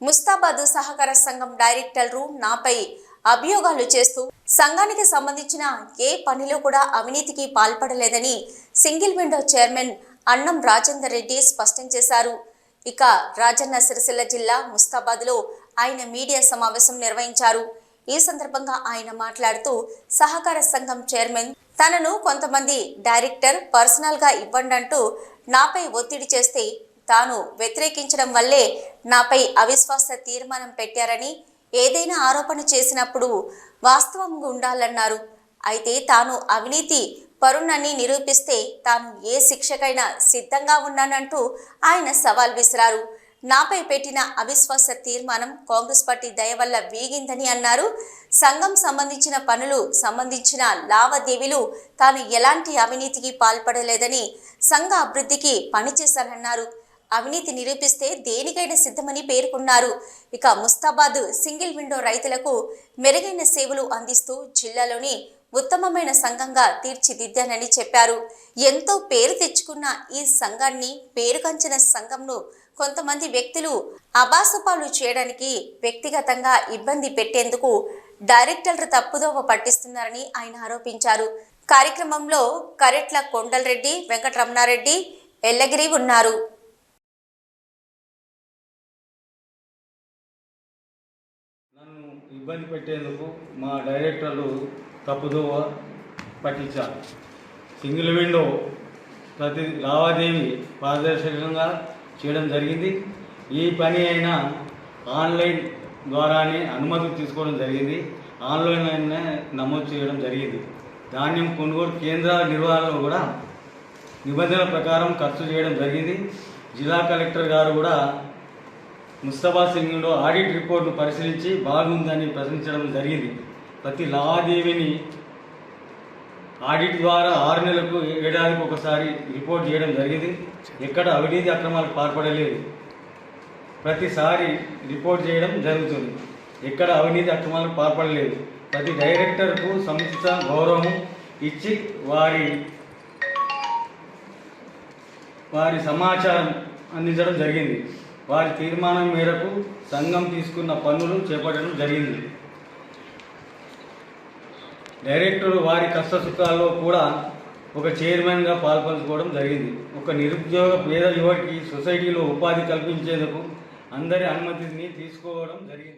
ముస్తాబాద్ సహకార సంఘం డైరెక్టర్లు నాపై అభియోగాలు చేస్తూ సంఘానికి సంబంధించిన ఏ పనిలో కూడా అవినీతికి పాల్పడలేదని సింగిల్ విండో చైర్మన్ అన్నం రాజేందర్ రెడ్డి స్పష్టం చేశారు. ఇక రాజన్న సిరిసిల్ల జిల్లా ముస్తాబాద్లో ఆయన మీడియా సమావేశం నిర్వహించారు. ఈ సందర్భంగా ఆయన మాట్లాడుతూ సహకార సంఘం చైర్మన్ తనను కొంతమంది డైరెక్టర్ పర్సనల్గా ఇవ్వండి అంటూ నాపై ఒత్తిడి చేస్తే తాను వ్యతిరేకించడం వల్లే నాపై అవిశ్వాస తీర్మానం పెట్టారని ఏదైనా ఆరోపణ చేసినప్పుడు వాస్తవంగా ఉండాలన్నారు. అయితే తాను అవినీతి పరుణ్ణని నిరూపిస్తే తాను ఏ శిక్షకైనా సిద్ధంగా ఉన్నానంటూ ఆయన సవాల్ విసిరారు. నాపై పెట్టిన అవిశ్వాస తీర్మానం కాంగ్రెస్ పార్టీ దయ వల్ల వీగిందని అన్నారు. సంఘం సంబంధించిన పనులు సంబంధించిన లావాదేవీలు తాను ఎలాంటి అవినీతికి పాల్పడలేదని సంఘ అభివృద్ధికి పనిచేశానన్నారు. అవినీతి నిరూపిస్తే దేనికైనా సిద్ధమని పేర్కొన్నారు. ఇక ముస్తాబాద్ సింగిల్ విండో రైతులకు మెరుగైన సేవలు అందిస్తూ జిల్లాలోని ఉత్తమమైన సంఘంగా తీర్చిదిద్దానని చెప్పారు. ఎంతో పేరు తెచ్చుకున్న ఈ సంఘాన్ని పేరుకంచిన సంఘంను కొంతమంది వ్యక్తులు అబాసుపాలు చేయడానికి వ్యక్తిగతంగా ఇబ్బంది పెట్టేందుకు డైరెక్టర్లు తప్పుదోవ పట్టిస్తున్నారని ఆయన ఆరోపించారు. కార్యక్రమంలో కరెట్ల కొండలరెడ్డి వెంకటరమణారెడ్డి ఎల్లగిరి ఉన్నారు. నన్ను ఇబ్బంది పెట్టేందుకు మా డైరెక్టర్లు తప్పుదోవ పట్టించారు. సింగిల్ విండో ప్రతి లావాదేవీ పారదర్శకంగా చేయడం జరిగింది. ఈ పని అయినా ఆన్లైన్ ద్వారానే అనుమతి తీసుకోవడం జరిగింది. ఆన్లైన్ నమోదు చేయడం జరిగింది. ధాన్యం కొనుగోలు కేంద్రాల నిర్వహణలో కూడా నిబంధనల ప్రకారం ఖర్చు చేయడం జరిగింది. జిల్లా కలెక్టర్ గారు కూడా ముస్తఫా సింగ్లో ఆడిట్ రిపోర్ట్ను పరిశీలించి బాగుందని ప్రశ్నించడం జరిగింది. ప్రతి లావాదేవీని ఆడిట్ ద్వారా ఆరు నెలలకు ఏడాదికి ఒకసారి రిపోర్ట్ చేయడం జరిగింది. ఎక్కడ అవినీతి అక్రమాలకు పాల్పడలేదు. ప్రతిసారి రిపోర్ట్ చేయడం జరుగుతుంది. ఎక్కడ అవినీతి అక్రమాలకు పాల్పడలేదు. ప్రతి డైరెక్టర్కు సముచిత గౌరవం ఇచ్చి వారి వారి సమాచారం అందించడం జరిగింది. వారి తీర్మానం మేరకు సంఘం తీసుకున్న పనులు చేపట్టడం జరిగింది. డైరెక్టర్ వారి కష్టసుఖాల్లో కూడా ఒక చైర్మన్గా పాల్పంచుకోవడం జరిగింది. ఒక నిరుద్యోగ పేద యువతికి సొసైటీలో ఉపాధి కల్పించేందుకు అందరి అనుమతిని తీసుకోవడం జరిగింది.